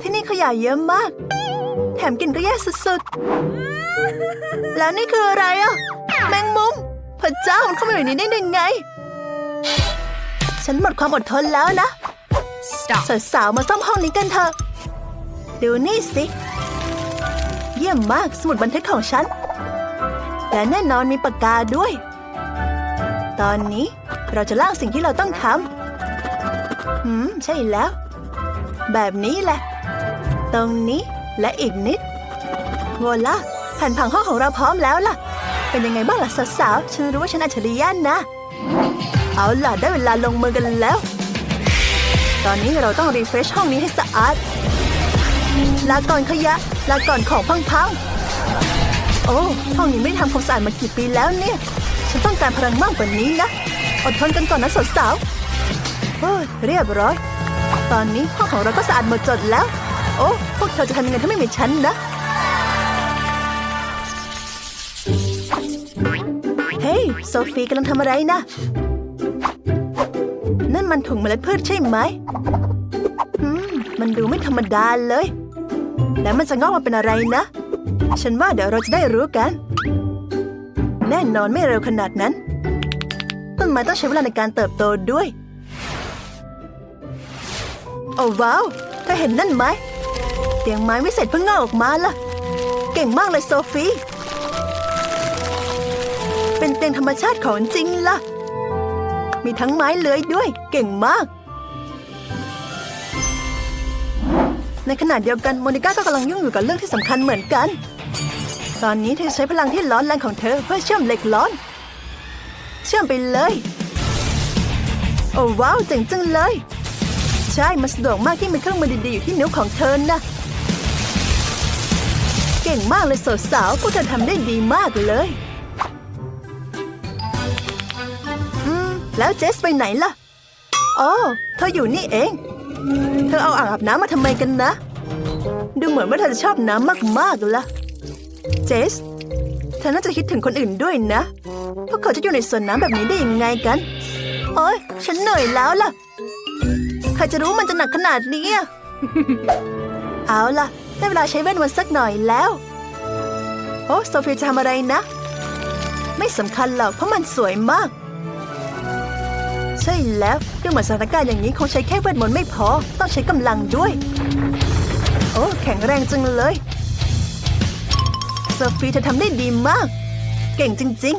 ที่นี่ขยะเยอะมาก แถมกลินก็แย่สุดๆ แล้วนี่คืออะไรอะ แมงมุม พระเจ้ามันเข้ามาอยู่ในนี้ได้ยังไง ฉันหมดความอดทนแล้วนะ Stop. สาวๆมาซ่อมห้องนี้กันเถอะ ดูนี่สิ เยี่ยมมากสมุดบันทึกของฉัน และแน่นอนมีปากกาด้วย ตอนนี้เราจะล่างสิ่งที่เราต้องทำ หืม ใช่แล้ว แบบนี้แหละ ตรงนี้และอีกนิดโวล่าแผ่นผังห้องของเราพร้อมแล้วล่ะ เป็นยังไงบ้างล่ะสาวๆฉันรู้ว่าฉันอัจฉริยะนะ เอาล่ะได้เวลาลงมือกันแล้ว ตอนนี้เราต้องรีเฟรชห้องนี้ให้สะอาดลาก่อนขยะลาก่อนของพังๆโอ้ห้องนี้ไม่ทำความสะอาดมากี่ปีแล้วเนี่ย ฉันต้องการพลังมากกว่านี้นะ อดทนกันก่อนนะสาวๆ เฮ้ยเรียบร้อย ตอนนี้ห้องของเราก็สะอาดหมดจดแล้ว โอ้ พวกเธอจะทำยังไงถ้าไม่มีฉันนะ เฮ้ยโซฟีกำลังทำอะไรนะ นั่นมันถุงเมล็ดพืชใช่ไหมมันดูไม่ธรรมดาเลย แล้วมันจะงอกมาเป็นอะไรนะ ฉันว่าเดี๋ยวเราจะได้รู้กัน แน่นอนไม่เร็วขนาดนั้น ต้นไม้ต้องใช้เวลาในการเติบโตด้วย อ้ว้าวเธอเห็นนั่นไหมเตียงไม้วิเศษเพิ่งงอกออกมาล่ะ เก่งมากเลยโซฟี เป็นเตียงธรรมชาติของจริงล่ะ มีทั้งไม้เลื้อยด้วย เก่งมาก ในขณะเดียวกันโมนิก้าก็กำลังยุ่งอยู่กับเรื่องที่สำคัญเหมือนกัน ตอนนี้เธอใช้พลังที่ร้อนแรงของเธอเพื่อเชื่อมเหล็กร้อน เชื่อมไปเลย โอ้ว้าวเจ๋งจังเลย ใช่ มันสะดวกมากที่มีเครื่องมือดีๆ อยู่ที่นิ้วของเธอนะ เก่งมากเลยสาวๆพวกเธอทำได้ดีมากเลย อืม แล้วเจสไปไหนล่ะ อ๋อ เธออยู่นี่เอง เธอเอาอ่างอาบน้ำมาทำไมกันนะ ดูเหมือนว่าเธอจะชอบน้ำมากๆล่ะ เจสเธอน่าจะคิดถึงคนอื่นด้วยนะ พวกเขาจะอยู่ในสวนน้ำแบบนี้ได้ยังไงกัน โอ๊ย ฉันเหนื่อยแล้วล่ะ ครจะรู้มันจะหนักขนาดนี้อะเอาล่ะ ได้เวลาใช้เวทมนต์สักหน่อยแล้ว โอ้โซฟีจะทำอะไรนะ ไม่สำคัญหรอกเพราะมันสวยมาก ใช่แล้วดูเหมือนสถานการณ์อย่างนี้คงใช้แค่เวทมนต์ไม่พอ ต้องใช้กำลังด้วย โอ้แข็งแรงจังเลยโซฟีเธอทำได้ดีมาก เก่งจริง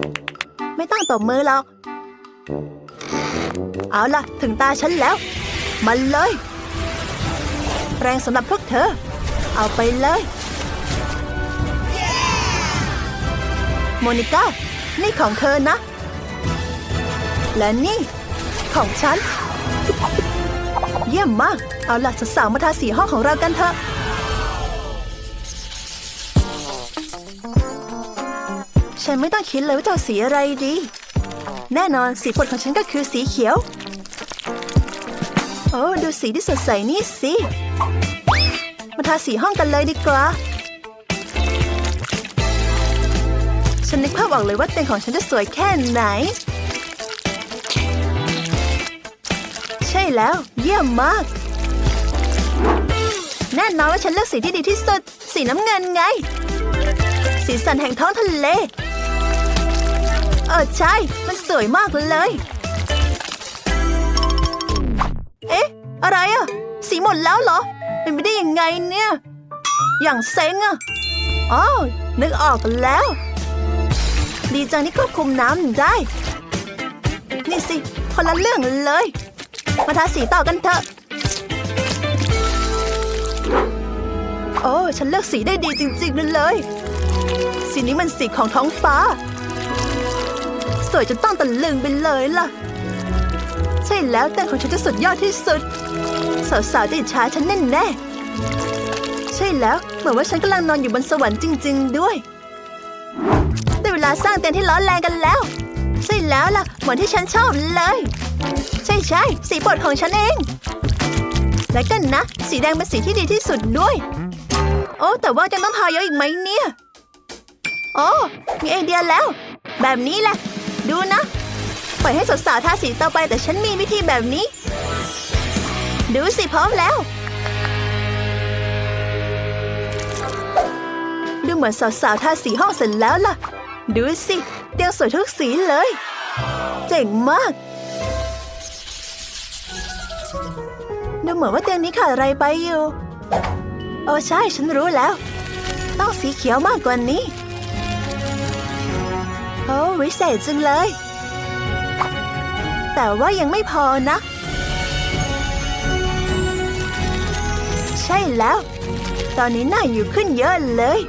ๆ ไม่ต้องตบมือหรอก เอาล่ะ ถึงตาฉันแล้ว มันเลย แรงสำหรับพวกเธอ เอาไปเลย โมนิก้า นี่ของเธอนะ และนี่ ของฉัน เยี่ยมมาก เอาล่ะสาวๆมาทาสีห้องของเรากันเถอะฉันไม่ต้องคิดเลยว่าจะเอาสีอะไรดี แน่นอนสีโปรดของฉันก็คือสีเขียว โอ้ดูสีที่สดใสนี่สิ มาทาสีห้องกันเลยดีกว่า ฉันนึกภาพออกเลยว่าเตียงของฉันจะสวยแค่ไหน ใช่แล้ว เยี่ยมมาก แน่นอนว่าฉันเลือกสีที่ดีที่สุด สีน้ำเงินไง สีสันแห่งท้องทะเล เออใช่ มันสวยมากเลย อะไรอะสีหมดแล้วเหรอ เป็นไปได้ยังไงเนี่ย อย่างเซ็งอะอ๋อนึกออกแล้ว ดีจังที่ควบคุมน้ำได้ นี่สิคนละเรื่องเลย มาทาสีต่อกันเถอะ โอ้ฉันเลือกสีได้ดีจริงๆนเลย สีนี้มันสีของท้องฟ้า สวยจนต้องตะลึงไปเลยล่ะ ใช่แล้วแต่ของฉันจะสุดยอดที่สุด สาวๆจะอิจฉาฉันแน่แน่ๆใช่แล้ว เหมือนว่าฉันกำลังนอนอยู่บนสวรรค์จริง ๆ ด้วย ได้เวลาสร้างเตียงที่ร้อนแรงกันแล้ว ใช่แล้วล่ะ เหมือนที่ฉันชอบเลย ใช่ใช่สีโปรดของฉันเอง และกันนะ สีแดงเป็นสีที่ดีที่สุดด้วย โอ้แต่ว่าจะต้องทาเยอะอีกไหมเนี่ย โอ้มีไอเดียแล้ว แบบนี้แหละ ดูนะ ปล่อยให้สาวๆทาสีต่อไปแต่ฉันมีวิธีแบบนี้ ดูสิพร้อมแล้ว ดูเหมือนสาวๆทาสีห้องเสร็จแล้วล่ะ ดูสิเตียงสวยทุกสีเลย เจ๋งมาก ดูเหมือนว่าเตียงนี้ขาดอะไรไปอยู่โอ้ใช่ฉันรู้แล้ว ต้องสีเขียวมากกว่านี้ โอ้วิเศษจังเลย แต่ว่ายังไม่พอนะ ใช่แล้ว ตอนนี้น่าอยู่ขึ้นเยอะเลย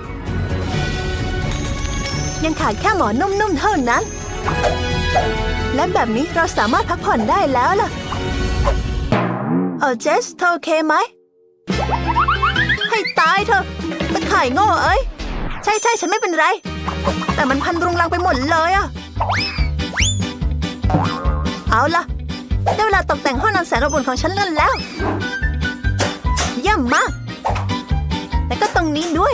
ยังขาดแค่หมอนนุ่มๆเท่านั้น และแบบนี้เราสามารถพักผ่อนได้แล้วล่ะเออเจสเธอโอเคไหม ให้ตายเถอตะข่ายโง่เอ้ย ใช่ใช่ฉันไม่เป็นไร แต่มันพันรุงรังไปหมดเลยอะ เอาล่ะได้เวลาตกแต่งห้องนอนแสนอบอุ่นของฉันเล่นแล้วเยี่ยมมากแล้วก็ตรงนี้ด้วย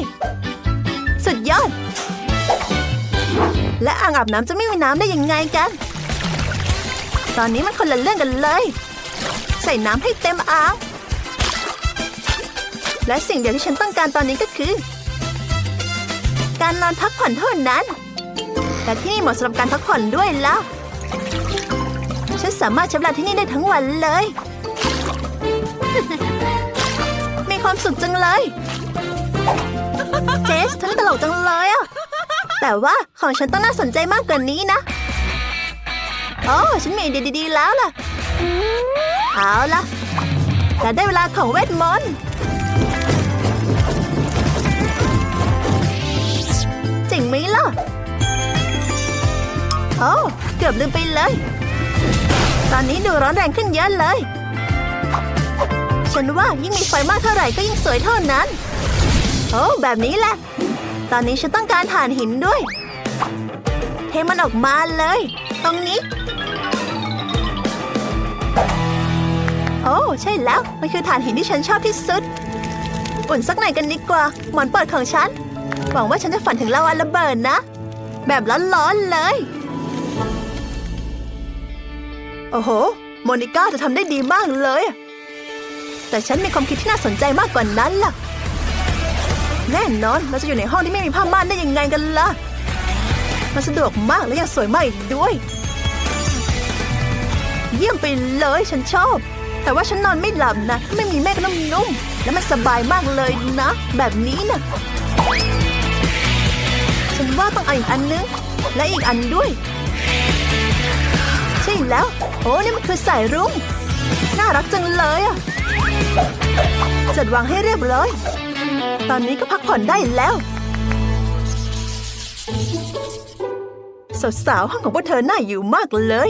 สุดยอด และอ่างอาบน้ำจะไม่มีน้ำได้ยังไงกัน ตอนนี้มันคนละเรื่องกันเลย ใส่น้ำให้เต็มอ่างและสิ่งเดียวที่ฉันต้องการตอนนี้ก็คือ การนอนพักผ่อนเท่านั้นและที่นี่เหมาะสำหรับการพักผ่อนด้วยแล้ว สามารถช้เวลาที่นี่ได้ทั้งวันเลย มีความสุขจังเลย เจสเธอเล่นตลกจังเลยอะแต่ว่าของฉันต้องน่าสนใจมากกว่านี้นะโอ้ฉันมีไอเดียดีๆแล้วล่ะ เอาล่ะแต่ได้เวลาของเวทมนต์เจ๋งไหมล่ะ โอ้ เกือบลืมไปเลย ตอนนี้ดูร้อนแรงขึ้นเยอะเลย ฉันว่ายิ่งมีไฟมากเท่าไหร่ก็ยิ่งสวยเท่านั้น โอ้แบบนี้แหละ ตอนนี้ฉันต้องการถ่านหินด้วย เทมันออกมาเลย ตรงนี้ โอ้ใช่แล้ว มันคือถ่านหินที่ฉันชอบที่สุด อุ่นสักหน่อยกันดีกว่า หมอนเปิดของฉัน หวังว่าฉันจะฝันถึงลาวาระเบิดนะ แบบร้อนๆเลย โอ้โห โมนิก้าจะทำได้ดีมากเลย แต่ฉันมีความคิดที่น่าสนใจมากกว่านั้นล่ะ แน่นอนเราจะอยู่ในห้องที่ไม่มีผ้าม่านได้ยังไงกันล่ะ มันสะดวกมากและยังสวยมากอีกด้วย เยี่ยมไปเลยฉันชอบ แต่ว่าฉันนอนไม่หลับนะถ้าไม่มีแม่ก็นุ่ม และมันสบายมากเลยนะ แบบนี้นะฉันว่าต้องเอาอีกอันนึงและอีกอันด้วย ใช่แล้ว โอ้นี่มันคือสายรุ้งน่ารักจังเลยอะจัดวางให้เรียบร้อย ตอนนี้ก็พักผ่อนได้แล้ว สาวๆห้องของพวกเธอน่าอยู่มากเลย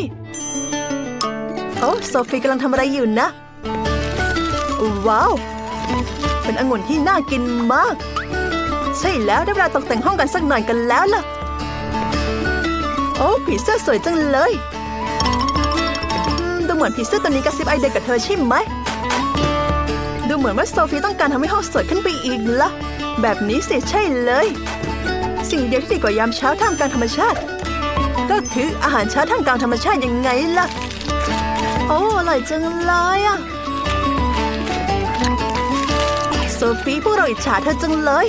โอ้โซฟีกำลังทำอะไรอยู่นะ ว้าว เป็นองุ่นที่น่ากินมาก ใช่แล้วได้เวลาตกแต่งห้องกันสักหน่อยกันแล้วล่ะ โอ้ผีเสื้อสวยจังเลย ดูเหมือนผีเสื้อตัวนี้กระซิบไอเดียกับเธอใช่ไหม ดูเหมือนว่าโซฟีต้องการทำให้ห้องสวยขึ้นไปอีกละ แบบนี้สิใช่เลย สิ่งเดียวที่ดีกว่ายามเช้าท่ามกลางธรรมชาติ ก็คืออาหารเช้าท่ามกลางธรรมชาติยังไงล่ะ โอ้อร่อยจังเลยอะโซฟีพวกเราอิจฉาเธอจังเลย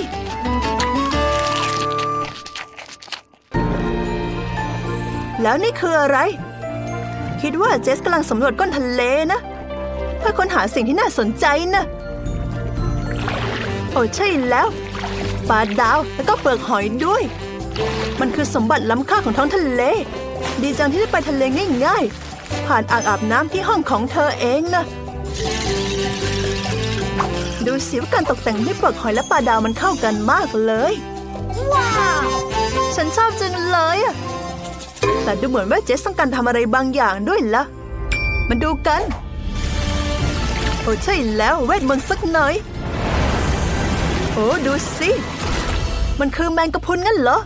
แล้วนี่คืออะไร คิดว่าเจสกำลังสำรวจก้นทะเลนะเพื่อค้นหาสิ่งที่น่าสนใจนะ โอ้ใช่แล้วปลาดาวแล้วก็เปลือกหอยด้วย มันคือสมบัติล้ำค่าของท้องทะเล ดีจังที่ได้ไปทะเลง่ายๆ ผ่านอ่างอาบน้ำที่ห้องของเธอเองนะดูสิว่าการตกแต่งด้วยเปลือกหอยและปลาดาวมันเข้ากันมากเลย ว้าว ฉันชอบจังเลยอะ แต่ดูเหมือนว่าเจสต้องการทำอะไรบางอย่างด้วยละมาดูกัน โอ้ใช่แล้วเวทมนต์สักหน่อย โอ้ดูสิ มันคือแมงกะพรุนงั้นเหรอ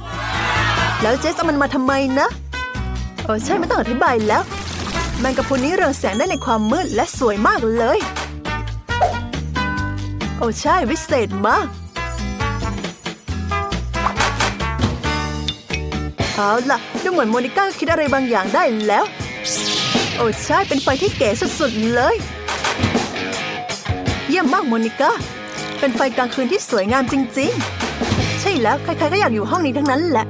แล้วเจสเอามันมาทำไมนะ โอ้ใช่ไม่ต้องอธิบายแล้ว แมงกะพรุนนี้เรืองแสงได้ในความมืดและสวยมากเลย โอ้ใช่วิเศษมาก เอาล่ะ ดูเหมือนโมนิก้าคิดอะไรบางอย่างได้แล้ว โอ้ใช่ เป็นไฟที่เก๋สุดๆเลยเยมมากโมนิก้า เป็นไฟกลางคืนที่สวยงามจริง ๆ ใช่แล้ว ใครๆก็อยากอยู่ห้องนี้ทั้งนั้นแหละ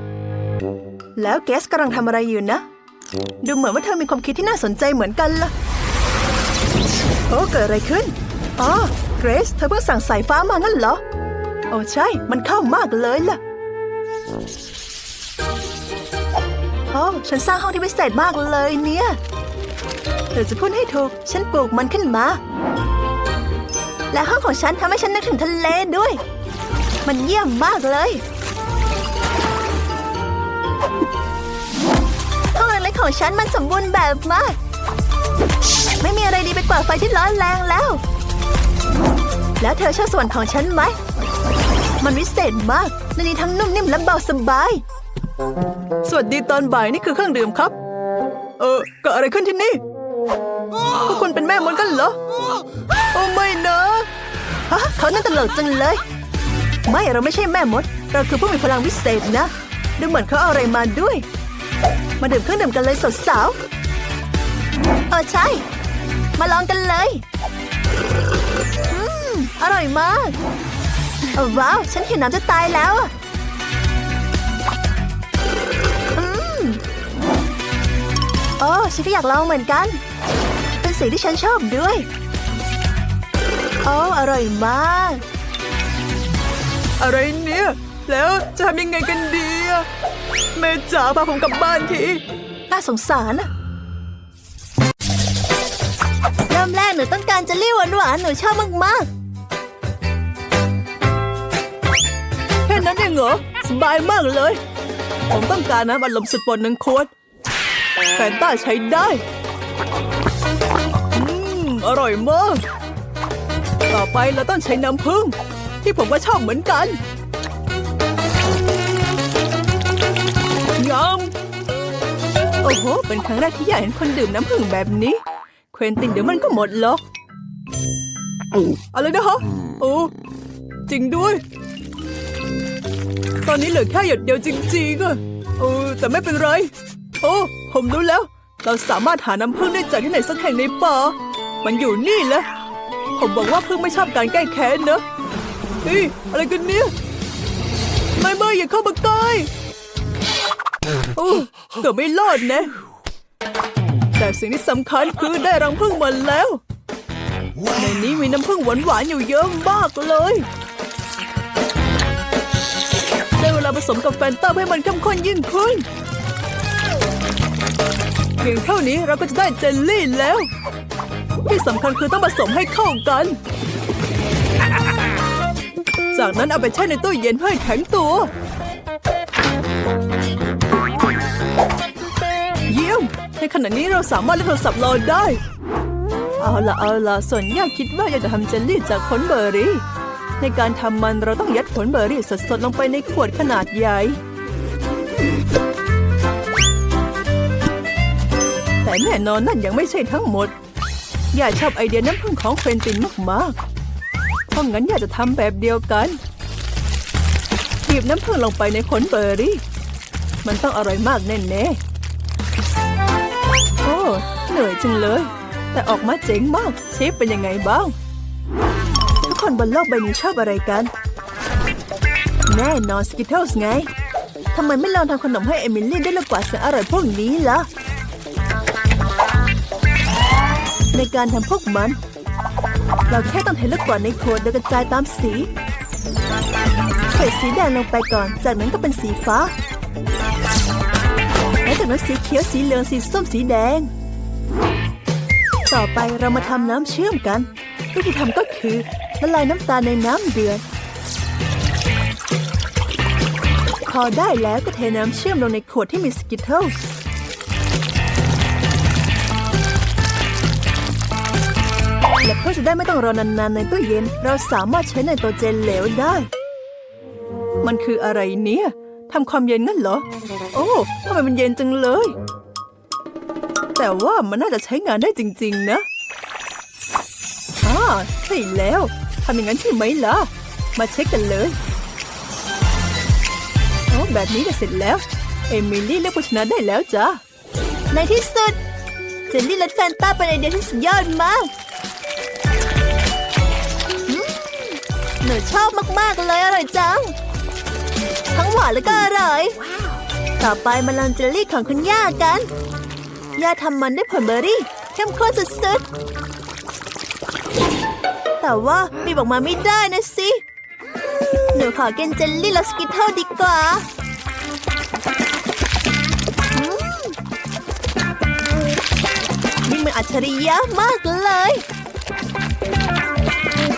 แล้วเกสกำลังทำอะไรอยู่นะ ดูเหมือนว่าเธอมีความคิดที่น่าสนใจเหมือนกันล่ะ โอ้เกิดอะไรขึ้น อ๋อ เกรซเธอเพิ่งสั่งสายฟ้ามางั้นเหรอ โอ้ใช่ มันเข้ามากเลยล่ะ โอ้ฉันสร้างห้องที่พิเศษมากเลยเนี่ยเดี๋ยวจะพูดให้ถูก ฉันปลูกมันขึ้นมา และห้องของฉันทำให้ฉันนึกถึงทะเลด้วย มันเยี่ยมมากเลยห้องเล็กๆของฉันมันสมบูรณ์แบบมาก ไม่มีอะไรดีไปกว่าไฟที่ร้อนแรงแล้ว แล้วเธอชอบส่วนของฉันไหม มันวิเศษมากในนี้ทั้งนุ่มนิ่มและเบาสบาย สวัสดีตอนบ่ายนี่คือเครื่องดื่มครับ เออเกิดอะไรขึ้นที่นี่พวกคุณเป็นแม่มดกันเหรอ โอ้ไม่นะฮะเขาน่าตลกจังเลย ไม่เราไม่ใช่แม่มด เราคือผู้มีพลังวิเศษนะ ดูเหมือนเขาเอาอะไรมาด้วย มาดื่มเครื่องดื่มกันเลยสาวๆเออใช่ มาลองกันเลย อืม อร่อยมากว้าว ฉันหิวน้ำจะตายแล้วอะ โอ้ฉันก็อยากลองเหมือนกัน เป็นสีที่ฉันชอบด้วย โอ้อร่อยมาก อะไรเนี่ย แล้วจะทำยังไงกันดีอะแม่จ๋าพาผมกลับบ้านที น่าสงสารอะเริ่มแรกหนูต้องการจะเลี่หวานหวานๆหนูชอบมากๆแค่นั้นเองเหรอสบายมากเลย ผมต้องการน้ำอัดลมสุดปนหนึ่งขวด แฟนต้าใช้ได้ อืม อร่อยมาก ต่อไปเราต้องใช้น้ำผึ้งที่ผมก็ชอบเหมือนกันยำโอ้โห เป็นครั้งแรกที่อยากเห็นคนดื่มน้ำผึ้งแบบนี้ เควินตินเดี๋ยวมันก็หมดหรอกอะไรนะฮะโอ้จริงด้วย ตอนนี้เหลือแค่หยดเดียวจริงๆอะเออแต่ไม่เป็นไร โอ้ ผมรู้แล้ว เราสามารถหาน้ำผึ้งได้จากที่ไหนสักแห่งในป่า มันอยู่นี่แหละ ผมบอกว่าพึ่งไม่ชอบการแก้แค้นนะเฮ้ยอะไรกันเนี่ย ไม่ไม่อย่าเข้ามาใกล้โอ้เกือบไม่รอดนะ แต่สิ่งที่สำคัญคือได้รังผึ้งมาแล้ว ในนี้มีน้ำผึ้งหวานๆอยู่เยอะมากเลยได้เวลาผสมกับแฟนตาให้มันเข้มข้นยิ่งขึ้น เพียงเท่านี้เราก็จะได้เจลลี่แล้ว ที่สำคัญคือต้องผสมให้เข้ากัน จากนั้นเอาไปแช่ในตู้เย็นเพื่อให้แข็งตัว เยี่ยม ในขณะนี้เราสามารถเล่นโทรศัพท์รอได้ เอาละเอาละส่วนย่าคิดว่าอยากจะทำเจลลี่จากผลเบอร์รี่ ในการทำมันเราต้องยัดผลเบอร์รี่สดๆลงไปในขวดขนาดใหญ่ แต่แน่นอนนั่นยังไม่ใช่ทั้งหมด ย่าชอบไอเดียน้ำผึ้งของเควินตินมากๆ เพราะงั้นย่าจะทำแบบเดียวกันบีบน้ำผึ้งลงไปในผลเบอร์รี่ มันต้องอร่อยมากแน่ๆ โอ้เหนื่อยจังเลย แต่ออกมาเจ๋งมากเชฟเป็นยังไงบ้าง ทุกคนบนโลกใบนี้ชอบอะไรกัน แน่นอนสกิทเทิลส์ไงทำไมไม่ลองทำขนมให้เอมิลี่ได้ละกว่าแสนอร่อยพวกนี้ล่ะ ในการทำพวกมัน เราแค่ต้องเทลูกกวาดในขวดแล้วกระจายตามสี ใส่สีแดงลงไปก่อน จากนั้นก็เป็นสีฟ้า และจากนั้นสีเขียวสีเหลืองสีส้มสีแดง ต่อไปเรามาทำน้ำเชื่อมกัน วิธีทำก็คือละลายน้ำตาลในน้ำเดือดพอได้แล้วก็เทน้ำเชื่อมลงในขวดที่มีสกิทเทิลส์ จะได้ไม่ต้องรอนานๆในตู้เย็น เราสามารถใช้ไนโตรเจนเหลวได้ มันคืออะไรเนี่ยทำความเย็นงั้นเหรอ โอ้ทำไมมันเย็นจังเลย แต่ว่ามันน่าจะใช้งานได้จริง ๆ นะอ่าใช่แล้วทำอย่างนั้นใช่ไหมล่ะ มาเช็คกันเลยโอ้แบบนี้ก็เสร็จแล้ว เอมิลี่เลือกผู้ชนะได้แล้วจ้ะในที่สุดเจลลี่และแฟนต้าเป็นไอเดียที่สุดยอดมาก นูชอบมากๆเลยอร่อยจัง ทั้งหวานแล้วก็อร่อย ต่อไปมาลองเจลลี่ของคุณย่ากัน ย่าทำมันด้วยผลเบอร์รี่เข้มข้นสุดๆ แต่ว่าบีบออกมาไม่ได้นะสิ หนูขอกินเจลลี่และสกิทเทิลดีกว่าอืมนี่มันอัจฉริยะมากเลย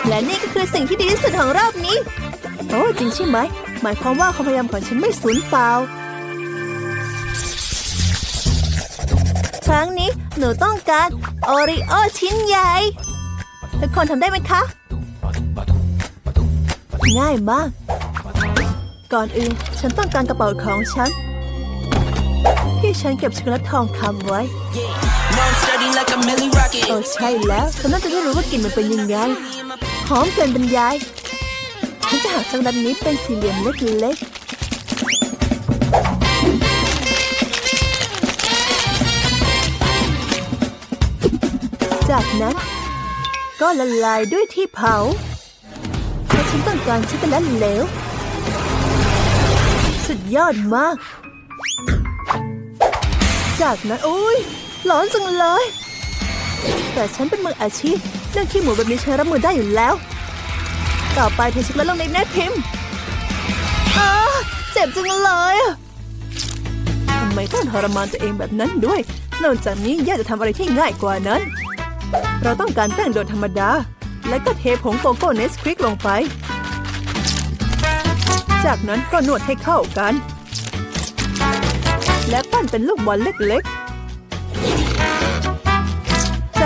และนี่ก็คือสิ่งที่ดีที่สุดของรอบนี้ โอ้จริงใช่ไหม หมายความว่าความพยายามของฉันไม่สูญเปล่า ครั้งนี้หนูต้องการโอริโอชิ้นใหญ่ ทุกคนทำได้ไหมคะ ง่ายมาก ก่อนอื่นฉันต้องการกระเป๋าของฉัน ที่ฉันเก็บช็อกโกแลตทองคำไว้ No, I'm sturdy like a Millie Rocket. โอ้ใช่แล้วฉันน่าจะได้รู้ว่ากลิ่นมันเป็นยังไง หอมเกินบรรยายฉันจะหักช็อกโกแลตนี้เป็นสี่เหลี่ยมเล็กๆ จากนั้นก็ละลายด้วยที่เผาเพราะฉันต้องการช็อกโกแลตเหลว สุดยอดมาก จากนั้นโอ้ยร้อนจังเลย แต่ฉันเป็นมืออาชีพ เรื่องขี้หมูแบบนี้ฉันรับมือได้อยู่แล้ว ต่อไปเทช็อกโกแลตลงในแม่พิมพ์อ้าเจ็บจังเลยทำไมต้องทรมานตัวเองแบบนั้นด้วย นอกจากนี้ย่าจะทำอะไรที่ง่ายกว่านั้น เราต้องการแป้งโดยธรรมดา และก็เทผงโกโก้เนสควิกลงไป จากนั้นก็นวดให้เข้ากัน และปั้นเป็นลูกบอลเล็กๆ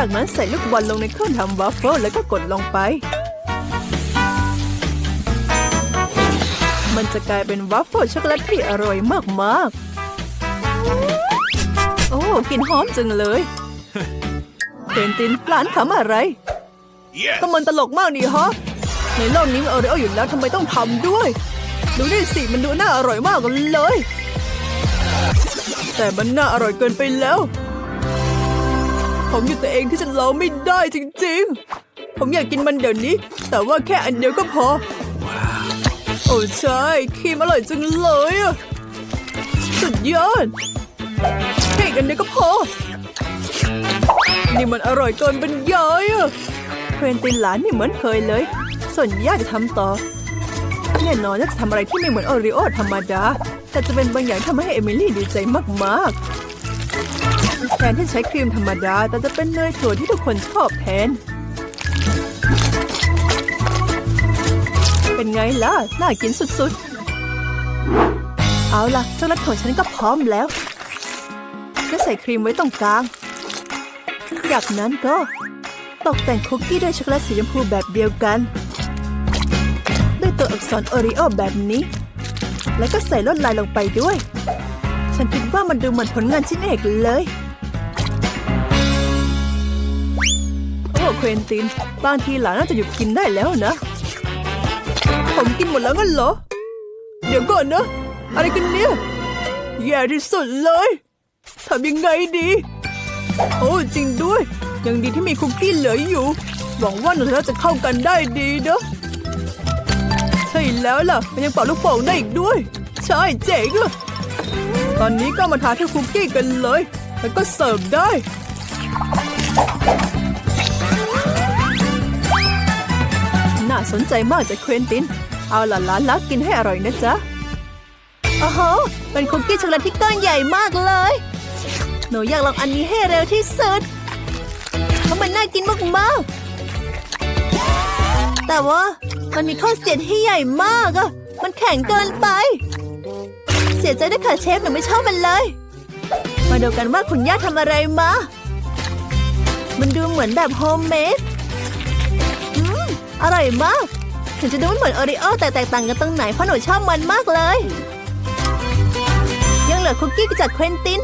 จากนั้นใส่ลูกบอลลงในเครื่องทำวัฟเฟิลแล้วก็กดลงไป มันจะกลายเป็นวัฟเฟิลช็อกโกแลตที่อร่อยมากๆ โอ้กลิ่นหอมจังเลยเต็นตินร้านขำอะไร ก็มันตลกมากนี่ฮะ ในโลกนี้มันโอริโออยู่แล้วทำไมต้องทำด้วย ดูนี่สิมันดูน่าอร่อยมากเลย แต่มันน่าอร่อยเกินไปแล้ว ผมอยู่ตัวเองที่จะรอไม่ได้จริงๆ ผมอยากกินมันเดี๋ยวนี้ แต่ว่าแค่อันเดียวก็พอ โอ้ใช่ครีมอร่อยจังเลยอะสุดยอดแค่อันเดียวก็พอ นี่มันอร่อยเกินบรรยายอะเพนตินหลานไม่เหมือนเคยเลย ส่วนย่าจะทำต่อแน่นอนจะทำอะไรที่ไม่เหมือนโอริโอธรรมดา แต่จะเป็นบางอย่างที่ทำให้เอมิลี่ดีใจมากๆ แทนที่ใช้ครีมธรรมดา แต่จะเป็นเนยถั่วที่ทุกคนชอบแทน เป็นไงล่ะ น่ากินสุดๆ เอาล่ะช็อกโกแลตของฉันก็พร้อมแล้วก็ใส่ครีมไว้ตรงกลาง จากนั้นก็ตกแต่งคุกกี้ด้วยช็อกโกแลตสีชมพูแบบเดียวกัน ด้วยตัวอักษรโอริโอแบบนี้ แล้วก็ใส่ลวดลายลงไปด้วย ฉันคิดว่ามันดูเหมือนผลงานชิ้นเอกเลย อ้เควินติน บางทีหลานน่าจะหยุดกินได้แล้วนะ ผมกินหมดแล้วงั้นเหรอ เดี๋ยวก่อนนะ อะไรกันเนี่ยแย่ที่สุดเลยทำยังไงดี โอ้จริงด้วย ยังดีที่มีคุกกี้เหลืออยู่ หวังว่าหนูจะจะเข้ากันได้ดีเนอะใช่แล้วล่ะ มันยังเป่าลูกโป่งได้อีกด้วย ใช่เจ๋งอะตอนนี้ก็มาทาที่คุกกี้กันเลย แล้วก็เสิร์ฟได้าสนใจมากจากเควินติน เอาล่ะล้านลักกินให้อร่อยนะจ๊ะโอ้โห เป็นคุกกี้ช็อกโกแลตที่ก้อนใหญ่มากเลย หนูอยากลองอันนี้ให้เร็วที่สุด เพราะมันน่ากินมากๆ แต่ว่ามันมีข้อเสียที่ใหญ่มากอะมันแข็งเกินไป เสียใจด้วยค่ะเชฟหนูไม่ชอบมันเลย มาดูกันว่าคุณย่าทำอะไรมา มันดูเหมือนแบบโฮมเมด อร่อยมาก ถึงจะดูไม่เหมือนโอริโอแต่แตกต่างกันตรงไหนเพราะหนูชอบมันมากเลย ยังเหลือคุกกี้จากเควินติน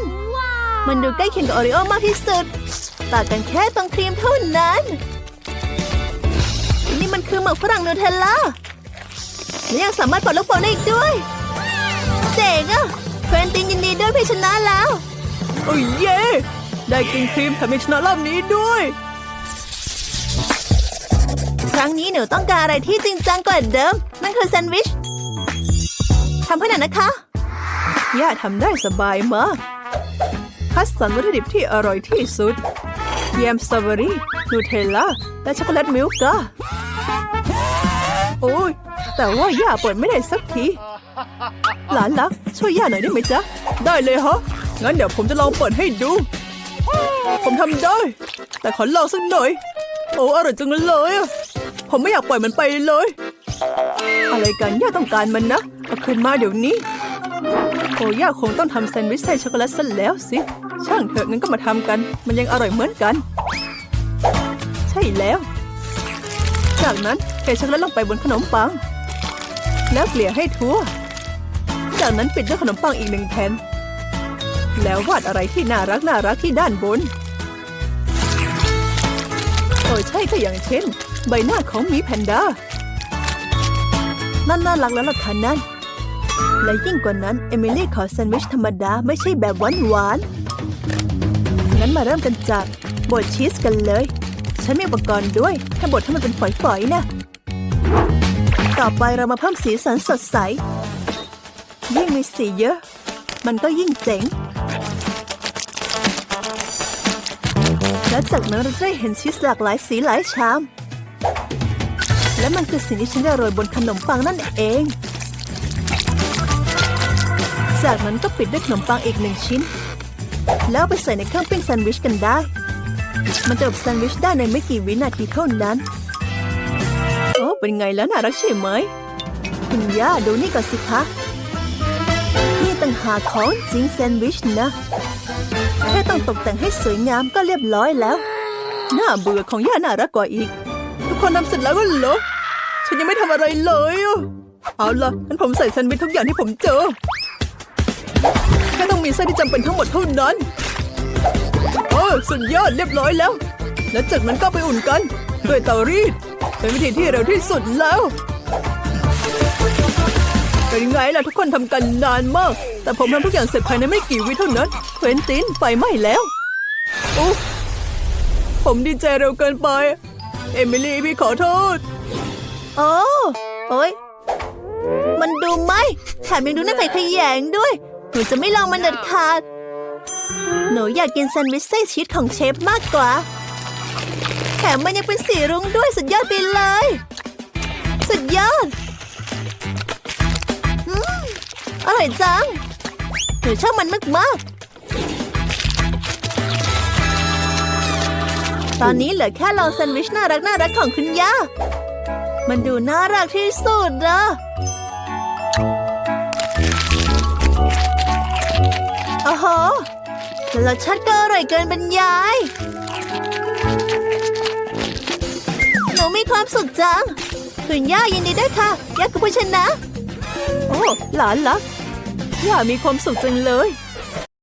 มันดูใกล้เคียงกับโอริโอมากที่สุด ต่างกันแค่ตรงครีมเท่านั้น นี่มันคือหมึกฝรั่งนูเทลล่าและยังสามารถปลดลูกโป่งได้อีกด้วย เจ๋งอะเควินตินยินดีด้วยพี่ชนะแล้ว โอ้ยเย่ได้กินครีมแถมยังชนะรอบนี้ด้วยค รั้งรั้งนี้หนูต้องการอะไรที่จริงจังกว่าเดิม นั่นคือแซนด์วิชทำให้หน่อยนะคะ ย่าทำได้สบายมาก คัดสรรวัตถุดิบที่อร่อยที่สุดแยมสตรอเบอรี่นูเทลล่า และช็อกโกแลตมิลค์กาโอ้ย แต่ว่าย่าเปิดไม่ได้สักที หลานรัก ช่วยย่าหน่อยได้ไหมจ๊ะ ได้เลยฮะ งั้นเดี๋ยวผมจะลองเปิดให้ดู ผมทำได้ แต่ขอลองสักหน่อย โอ้อร่อยจังเลยอะ ผมไม่อยากปล่อยมันไปเลย อะไรกันย่าต้องการมันนะเอาคืนมาเดี๋ยวนี้โอ้ย่าคงต้องทำแซนด์วิชใส่ช็อกโกแลตซะแล้วสิ ช่างเถอะงั้นก็มาทำกัน มันยังอร่อยเหมือนกัน ใช่แล้ว จากนั้นเทช็อกโกแลตลงไปบนขนมปัง แล้วเกลี่ยให้ทั่ว จากนั้นปิดด้วยขนมปังอีกหนึ่งแผ่น แล้ววาดอะไรที่น่ารักน่ารักที่ด้านบน โอ้ใช่ก็อย่างเช่น ใบหน้าของหมีแพนด้า นั่นน่ารักแล้วล่ะค่ะนั่น และยิ่งกว่านั้น เอมิลี่ขอแซนด์วิชธรรมดาไม่ใช่แบบหวานหวาน งั้นมาเริ่มกันจากบดชีสกันเลย ฉันมีอุปกรณ์ด้วยให้บดให้มันเป็นฝอยๆนะ ต่อไปเรามาเพิ่มสีสันสดใส ยิ่งมีสีเยอะ มันก็ยิ่งเจ๋งและจากนั้นเราจะได้เห็นชีสหลากหลายสีหลายชาม และมันคือสิ่งที่ฉันได้โรยบนขนมปังนั่นเอง จากนั้นก็ปิดด้วยขนมปังอีกหนึ่งชิ้น แล้วไปใส่ในเครื่องปิ้งแซนด์วิชกันได้ มันจะอบแซนด์วิชได้ในไม่กี่วินาทีเท่านั้น โอ้เป็นไงแล้วน่ารักใช่ไหม คุณย่าดูนี่ก่อนสิคะนี่ต่างหากของจริงแซนด์วิชนะ แค่ต้องตกแต่งให้สวยงามก็เรียบร้อยแล้ว น่าเบื่อของย่าน่ารักกว่าอีก ทุกคนทำเสร็จแล้วเหรอ ฉันยังไม่ทำอะไรเลยอะเอาล่ะงั้นผมใส่แซนด์วิชทุกอย่างที่ผมเจอ แค่ต้องมีไส้ที่จำเป็นทั้งหมดเท่านั้น โอ้สุดยอดเรียบร้อยแล้ว แล้วจากนั้นก็ไปอุ่นกันด้วยเตารีดเป็นวิธีที่เร็วที่สุดแล้วเป็นไงล่ะทุกคนทำกันนานมาก แต่ผมทำทุกอย่างเสร็จภายในไม่กี่วิเท่านั้นเควินตินไฟไหม้แล้วอุ๊ผมดีใจเร็วเกินไป เอมิลี่พี่ขอโทษ โอ้โอ้ยมันดูไหมแถมยังดูน่าขยงด้วย หนูจะไม่ลองมันเด็ดขาด หนูอยากกินแซนด์วิชไส้ชีสของเชฟมากกว่า แถมมันยังเป็นสีรุ้งด้วยสุดยอดไปเลย สุดยอดอืมอร่อยจัง หนูชอบมันมากๆ ตอนนี้เหลือแค่ลองแซนด์วิชน่ารักน่ารักของคุณย่า มันดูน่ารักที่สุดอะโอ้โหรสชาติก็อร่อยเกินบรรยาย หนูมีความสุขจัง คุณย่ายินดีด้วยค่ะย่าคือผู้ชนะ โอ้หลานลักย่ามีความสุขจังเลย